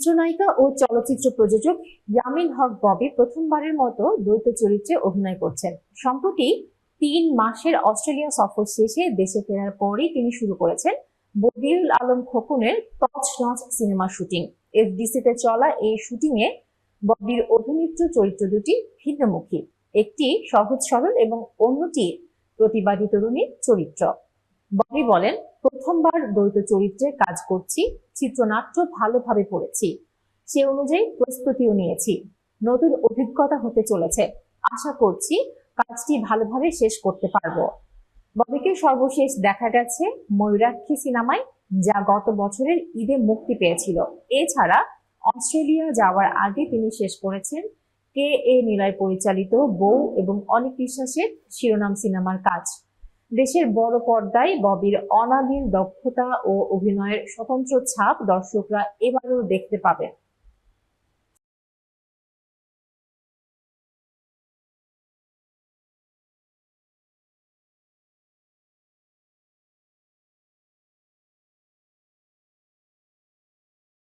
চিত্রনায়িকা ও চলচ্চিত্র প্রযোজক ইয়ামিন হক ববি প্রথমবারের মতো দ্বৈত চরিত্রে অভিনয় করছেন। সম্প্রতি তিন মাসের অস্ট্রেলিয়া সফর শেষে দেশে ফেরার পরই তিনি শুরু করেছেন বদিউল আলম খোকনের টচ নচ সিনেমা শুটিং। এফডিসিতে চলা এই শুটিংয়ে ববির অভিনীত চরিত্র দুটি ভিন্নমুখী, একটি সহজ সরল এবং অন্যটি প্রতিবাদী তরুণীর চরিত্র। ববি বলেন প্রথমবার দ্বৈত চরিত্রে কাজ করছি, চিত্রনাট্য ভালোভাবে পড়েছি। সে অনুযায়ী প্রস্তুতিও নিয়েছি। নতুন অভিজ্ঞতা হতে চলেছে। আশা করছি কাজটি ভালোভাবে শেষ করতে পারব। ববিকে সর্বশেষ দেখা গেছে ময়ূরাক্ষী সিনেমায়, যা গত বছরের ঈদে মুক্তি পেয়েছিল। এছাড়া অস্ট্রেলিয়া যাওয়ার আগে তিনি শেষ করেছেন কে এ নিলয় পরিচালিত বউ এবং অনেক বিশ্বাসের শিরোনাম সিনেমার কাজ। দেশের বড় পর্দায় ববির অনাবিল দক্ষতা ও অভিনয়ের স্বতন্ত্র ছাপ দর্শকরা এবারও দেখতে পাবেন।